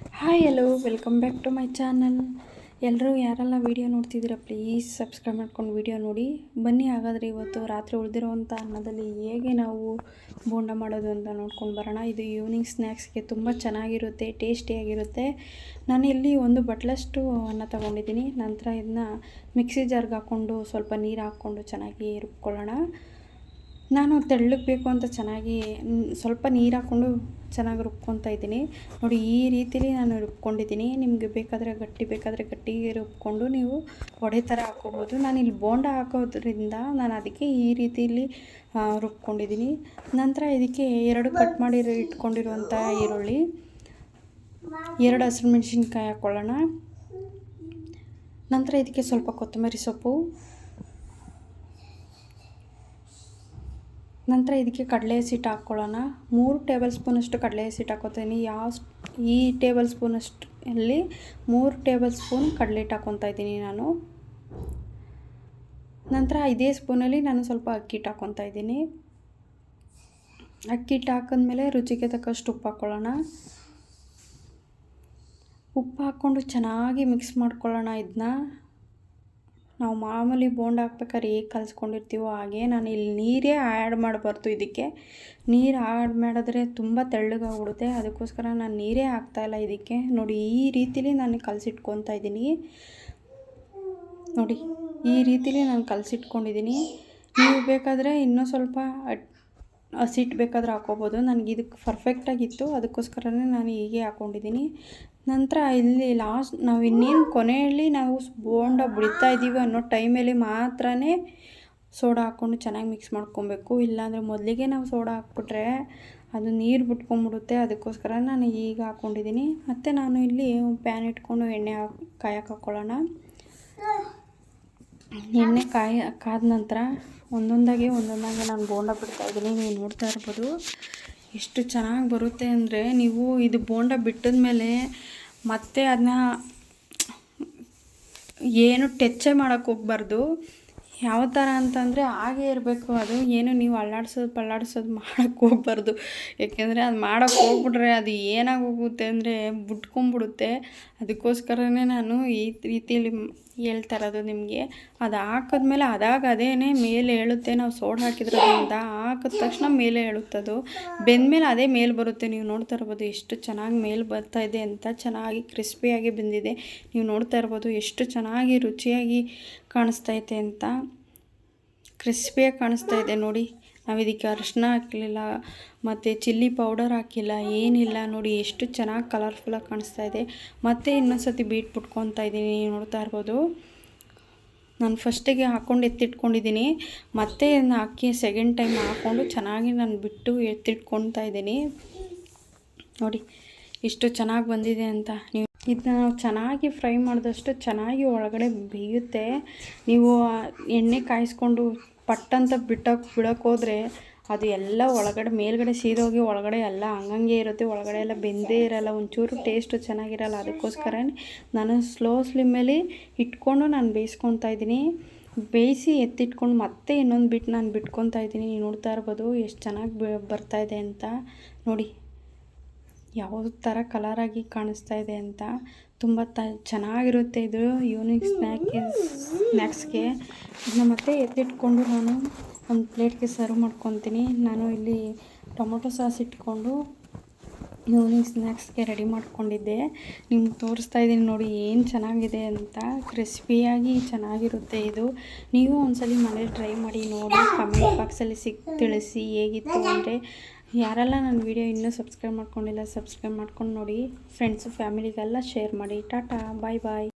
Hi hello welcome back to my channel ಎಲ್ಲರೂ ಯಾರೆಲ್ಲ video ನೋಡ್ತಿದ್ದೀರಾ ಪ್ಲೀಸ್ ಸಬ್ಸ್ಕ್ರೈಬ್ ಮಾಡ್ಕೊಂಡು ವೀಡಿಯೋ ನೋಡಿ. ಬನ್ನಿ ಹಾಗಾದರೆ ಇವತ್ತು ರಾತ್ರಿ ಉಳಿದಿರೋವಂಥ ಅನ್ನದಲ್ಲಿ ಹೇಗೆ ನಾವು ಬೋಂಡ ಮಾಡೋದು ಅಂತ ನೋಡ್ಕೊಂಡು ಬರೋಣ. ಇದು ಈವ್ನಿಂಗ್ ಸ್ನ್ಯಾಕ್ಸ್ಗೆ ತುಂಬ ಚೆನ್ನಾಗಿರುತ್ತೆ ಟೇಸ್ಟಿಯಾಗಿರುತ್ತೆ ನಾನು ಇಲ್ಲಿ ಒಂದು ಬಟ್ಲಷ್ಟು ಅನ್ನ ತಗೊಂಡಿದ್ದೀನಿ. ನಂತರ ಇದನ್ನ ಮಿಕ್ಸಿ ಜಾರ್ಗೆ ಹಾಕ್ಕೊಂಡು ಸ್ವಲ್ಪ ನೀರು ಹಾಕ್ಕೊಂಡು ಚೆನ್ನಾಗಿ ರುಬ್ಕೊಳ್ಳೋಣ. ನಾನು ತೆಳ್ಳಗೆ ಬೇಕು ಅಂತ ಚೆನ್ನಾಗಿ ಸ್ವಲ್ಪ ನೀರು ಹಾಕ್ಕೊಂಡು ಚೆನ್ನಾಗಿ ರುಬ್ಕೊತಾ ಇದ್ದೀನಿ. ನೋಡಿ, ಈ ರೀತಿಲಿ ನಾನು ರುಬ್ಕೊಂಡಿದ್ದೀನಿ. ನಿಮಗೆ ಬೇಕಾದರೆ ಗಟ್ಟಿ ಬೇಕಾದರೆ ಗಟ್ಟಿ ರುಬ್ಕೊಂಡು ನೀವು ವಡೆ ಥರ ಹಾಕ್ಕೋಬೋದು ನಾನು ಇಲ್ಲಿ ಬೋಂಡ ಹಾಕೋದ್ರಿಂದ ನಾನು ಅದಕ್ಕೆ ಈ ರೀತಿಲಿ ರುಬ್ಕೊಂಡಿದ್ದೀನಿ. ನಂತರ ಇದಕ್ಕೆ ಎರಡು ಕಟ್ ಮಾಡಿ ಇಟ್ಕೊಂಡಿರುವಂಥ ಈರುಳ್ಳಿ, ಎರಡು ಹಸಿರು ಮೆಣಸಿನ್ಕಾಯಿ ಹಾಕ್ಕೊಳ್ಳೋಣ ನಂತರ ಇದಕ್ಕೆ ಸ್ವಲ್ಪ ಕೊತ್ತಂಬರಿ ಸೊಪ್ಪು ನಂತರ ಇದಕ್ಕೆ ಕಡಲೆ ಹಸಿಟ್ಟು ಹಾಕ್ಕೊಳ್ಳೋಣ. ಮೂರು ಟೇಬಲ್ ಸ್ಪೂನಷ್ಟು ಕಡಲೆ ಹಸಿಟ್ಟು ಹಾಕೋತೀನಿ. ಯಾವ ಈ ಟೇಬಲ್ ಸ್ಪೂನಷ್ಟು ಅಲ್ಲಿ ಮೂರು ಟೇಬಲ್ ಸ್ಪೂನ್ ಕಡಲೆ ಹಿಟ್ಟು ಹಾಕ್ಕೊತಾ ಇದ್ದೀನಿ ನಾನು. ನಂತರ ಇದೇ ಸ್ಪೂನಲ್ಲಿ ನಾನು ಸ್ವಲ್ಪ ಅಕ್ಕಿ ಹಿಟ್ಟು ಹಾಕ್ಕೊತಾ ಇದ್ದೀನಿ. ಅಕ್ಕಿ ಹಿಟ್ಟು ಹಾಕಿದ್ಮೇಲೆ ರುಚಿಗೆ ತಕ್ಕಷ್ಟು ಉಪ್ಪು ಹಾಕ್ಕೊಳ್ಳೋಣ. ಉಪ್ಪು ಹಾಕ್ಕೊಂಡು ಚೆನ್ನಾಗಿ ಮಿಕ್ಸ್ ಮಾಡ್ಕೊಳ್ಳೋಣ ಇದನ್ನ. ನಾವು ಮಾಮೂಲಿ ಬೋಂಡ್ ಹಾಕ್ಬೇಕಾದ್ರೆ ಹೇಗೆ ಕಲಿಸ್ಕೊಂಡಿರ್ತೀವೋ ಹಾಗೆ ನಾನು ಇಲ್ಲಿ ನೀರೇ ಆ್ಯಡ್ ಮಾಡಬಾರ್ದು ಇದಕ್ಕೆ. ನೀರು ಆ್ಯಡ್ ಮಾಡಿದ್ರೆ ತುಂಬ ತೆಳ್ಳಗಾಗ್ಬಿಡುತ್ತೆ. ಅದಕ್ಕೋಸ್ಕರ ನಾನು ನೀರೇ ಹಾಕ್ತಾಯಿಲ್ಲ ಇದಕ್ಕೆ. ನೋಡಿ, ಈ ರೀತಿಲಿ ನಾನು ಕಲಸಿಟ್ಕೊತಾ ಇದ್ದೀನಿ. ನೋಡಿ, ಈ ರೀತಿಲಿ ನಾನು ಕಲಸಿಟ್ಕೊಂಡಿದ್ದೀನಿ. ನೀವು ಬೇಕಾದರೆ ಇನ್ನೂ ಸ್ವಲ್ಪ ಹಸಿಟ್ಟು ಬೇಕಾದ್ರೆ ಹಾಕೋಬೋದು. ನನಗೆ ಇದಕ್ಕೆ ಪರ್ಫೆಕ್ಟಾಗಿತ್ತು ಅದಕ್ಕೋಸ್ಕರನೇ ನಾನು ಹೀಗೆ ಹಾಕೊಂಡಿದ್ದೀನಿ. ನಂತರ ಇಲ್ಲಿ ಲಾಸ್ಟ್ ನಾವು ಇನ್ನೇನು ಕೊನೆಯಲ್ಲಿ ನಾವು ಬೋಂಡ ಬಿಡ್ತಾ ಇದ್ದೀವಿ ಅನ್ನೋ ಟೈಮಲ್ಲಿ ಮಾತ್ರ ಸೋಡಾ ಹಾಕ್ಕೊಂಡು ಚೆನ್ನಾಗಿ ಮಿಕ್ಸ್ ಮಾಡ್ಕೊಬೇಕು. ಇಲ್ಲಾಂದರೆ ಮೊದಲಿಗೆ ನಾವು ಸೋಡಾ ಹಾಕ್ಬಿಟ್ರೆ ಅದು ನೀರು ಬಿಟ್ಕೊಂಡ್ಬಿಡುತ್ತೆ. ಅದಕ್ಕೋಸ್ಕರ ನಾನು ಈಗ ಹಾಕ್ಕೊಂಡಿದ್ದೀನಿ ಮತ್ತು ನಾನು ಇಲ್ಲಿ ಪ್ಯಾನ್ ಇಟ್ಕೊಂಡು ಎಣ್ಣೆ ಹಾಕಿ ಕಾಯಕ್ಕೆ ಹಾಕ್ಕೊಳ್ಳೋಣ ಎಣ್ಣೆ ಕಾಯಿ ಕಾದ ನಂತರ ಒಂದೊಂದಾಗಿ ಒಂದೊಂದಾಗಿ ನಾನು ಬೋಂಡ ಬಿಡ್ತಾಯಿದ್ದೀನಿ ನೀವು ನೋಡ್ತಾ ಇರ್ಬೋದು ಎಷ್ಟು ಚೆನ್ನಾಗಿ ಬರುತ್ತೆ ಅಂದರೆ ನೀವು ಇದು ಬೋಂಡ ಬಿಟ್ಟಿದ ಮೇಲೆ ಮತ್ತೆ ಅದನ್ನ ಏನು ಟೆಚ್ಚೆ ಮಾಡೋಕ್ಕೆ ಹೋಗ್ಬಾರ್ದು. ಯಾವ ಥರ ಅಂತಂದರೆ ಹಾಗೇ ಇರಬೇಕು. ಅದು ಏನು ನೀವು ಅಲ್ಲಾಡ್ಸೋದು ಪಲ್ಲಾಡ್ಸೋದು ಮಾಡೋಕ್ಕೆ ಹೋಗ್ಬಾರ್ದು. ಏಕೆಂದರೆ ಅದು ಮಾಡೋಕ್ಕೆ ಹೋಗ್ಬಿಟ್ರೆ ಅದು ಏನಾಗೋಗುತ್ತೆ ಅಂದರೆ ಬಿಟ್ಕೊಂಬಿಡುತ್ತೆ ಅದಕ್ಕೋಸ್ಕರನೇ ನಾನು ಈ ರೀತಿಯಲ್ಲಿ ಹೇಳ್ತಾ ಇರೋದು ನಿಮಗೆ. ಅದು ಹಾಕಿದ್ಮೇಲೆ ಅದಾಗ ಅದೇ ಮೇಲೆ ಹೇಳುತ್ತೆ ನಾವು ಸೋಡ್ ಹಾಕಿದ್ರಿಂದ ಹಾಕಿದ ತಕ್ಷಣ ಮೇಲೆ ಹೇಳುತ್ತದು ಬೆಂದಮೇಲೆ ಅದೇ ಮೇಲೆ ಬರುತ್ತೆ. ನೀವು ನೋಡ್ತಾ ಇರ್ಬೋದು ಎಷ್ಟು ಚೆನ್ನಾಗಿ ಮೇಲೆ ಬರ್ತಾ ಇದೆ ಅಂತ ಚೆನ್ನಾಗಿ ಕ್ರಿಸ್ಪಿಯಾಗಿ ಬೆಂದಿದೆ. ನೀವು ನೋಡ್ತಾ ಇರ್ಬೋದು ಎಷ್ಟು ಚೆನ್ನಾಗಿ ರುಚಿಯಾಗಿ ಕಾಣಿಸ್ತೈತೆ ಅಂತ. ಕ್ರಿಸ್ಪಿಯಾಗಿ ಕಾಣಿಸ್ತಾ ಇದೆ ನೋಡಿ. ನಾವು ಇದಕ್ಕೆ ಅರಿಶಿನ ಹಾಕಲಿಲ್ಲ, ಮತ್ತು ಚಿಲ್ಲಿ ಪೌಡರ್ ಹಾಕಿಲ್ಲ, ಏನಿಲ್ಲ ನೋಡಿ. ಎಷ್ಟು ಚೆನ್ನಾಗಿ ಕಲರ್ಫುಲ್ಲಾಗಿ ಕಾಣಿಸ್ತಾ ಇದೆ. ಮತ್ತು ಇನ್ನೊಂದು ಸತಿ ಬೀಟ್ ಬಿಟ್ಕೊತಾ ಇದ್ದೀನಿ ನೋಡ್ತಾ ಇರ್ಬೋದು. ನಾನು ಫಸ್ಟಿಗೆ ಹಾಕ್ಕೊಂಡು ಎತ್ತಿಟ್ಕೊಂಡಿದ್ದೀನಿ. ಮತ್ತೆ ಇದನ್ನು ಹಾಕಿ ಸೆಕೆಂಡ್ ಟೈಮ್ ಹಾಕ್ಕೊಂಡು ಚೆನ್ನಾಗಿ ನಾನು ಬಿಟ್ಟು ಎತ್ತಿಟ್ಕೊತಾ ಇದ್ದೀನಿ. ನೋಡಿ, ಇಷ್ಟು ಚೆನ್ನಾಗಿ ಬಂದಿದೆ ಅಂತ ನೀವು ಇದನ್ನ ನಾವು ಚೆನ್ನಾಗಿ ಫ್ರೈ ಮಾಡಿದಷ್ಟು ಚೆನ್ನಾಗಿ ಒಳಗಡೆ ಬೇಯುತ್ತೆ. ನೀವು ಎಣ್ಣೆ ಕಾಯಿಸ್ಕೊಂಡು ಪಟ್ಟಂತ ಬಿಟ್ಟಕ್ಕೆ ಬಿಡೋಕ್ಕೋದ್ರೆ ಅದು ಎಲ್ಲ ಒಳಗಡೆ ಮೇಲ್ಗಡೆ ಸೀದೋಗಿ ಒಳಗಡೆ ಎಲ್ಲ ಹಂಗಂಗೆ ಇರುತ್ತೆ. ಒಳಗಡೆ ಎಲ್ಲ ಬೆಂದೇ ಇರಲ್ಲ, ಒಂಚೂರು ಟೇಸ್ಟು ಚೆನ್ನಾಗಿರಲ್ಲ. ಅದಕ್ಕೋಸ್ಕರ ನಾನು ಸ್ಲೋ ಸ್ಲಿಮ್ಮಲ್ಲಿ ಇಟ್ಕೊಂಡು ನಾನು ಬೇಯಿಸ್ಕೊತಾ ಇದ್ದೀನಿ. ಬೇಯಿಸಿ ಎತ್ತಿಟ್ಕೊಂಡು ಮತ್ತೆ ಇನ್ನೊಂದು ಬಿಟ್ಟು ನಾನು ಬಿಟ್ಕೊತಾ ಇದ್ದೀನಿ. ನೀವು ನೋಡ್ತಾ ಇರ್ಬೋದು ಎಷ್ಟು ಚೆನ್ನಾಗಿ ಬರ್ತಾಯಿದೆ ಅಂತ. ನೋಡಿ. ಯಾವ ಥರ ಕಲರಾಗಿ ಕಾಣಿಸ್ತಾ ಇದೆ ಅಂತ ತುಂಬ ತ, ಚೆನ್ನಾಗಿರುತ್ತೆ ಇದು. ಯೂನಿಕ್ ಸ್ನ್ಯಾಕ್ ಸ್ನ್ಯಾಕ್ಸ್ಗೆ ಇದನ್ನ ಮತ್ತೆ ಎತ್ತಿಟ್ಕೊಂಡು ನಾನು ಒಂದು ಪ್ಲೇಟ್ಗೆ ಸರ್ವ್ ಮಾಡ್ಕೊತೀನಿ. ನಾನು ಇಲ್ಲಿ ಟೊಮೊಟೊ ಸಾಸ್ ಇಟ್ಕೊಂಡು ಯೂನಿಕ್ ಸ್ನ್ಯಾಕ್ಸ್ಗೆ ರೆಡಿ ಮಾಡ್ಕೊಂಡಿದ್ದೆ. ನಿಮ್ಗೆ ತೋರಿಸ್ತಾ ಇದ್ದೀನಿ ನೋಡಿ ಏನು ಚೆನ್ನಾಗಿದೆ ಅಂತ. ಕ್ರಿಸ್ಪಿಯಾಗಿ ಚೆನ್ನಾಗಿರುತ್ತೆ ಇದು. ನೀವು ಒಂದ್ಸಲಿ ಮನೇಲಿ ಟ್ರೈ ಮಾಡಿ ನೋಡಿ. ಕಮೆಂಟ್ ಬಾಕ್ಸಲ್ಲಿ ಸಿಕ್, ತಿಳಿಸಿ ಹೇಗಿತ್ತು ಅಂದರೆ ಯಾರೆಲ್ಲ ನನ್ನ ವೀಡಿಯೋ ಇನ್ನೂ ಸಬ್ಸ್ಕ್ರೈಬ್ ಮಾಡ್ಕೊಂಡಿಲ್ಲ, ಸಬ್ಸ್ಕ್ರೈಬ್ ಮಾಡ್ಕೊಂಡು ನೋಡಿ. ಫ್ರೆಂಡ್ಸು ಫ್ಯಾಮಿಲಿಗೆಲ್ಲ ಶೇರ್ ಮಾಡಿ. ಟಾಟಾ ಬಾಯ್ ಬಾಯ್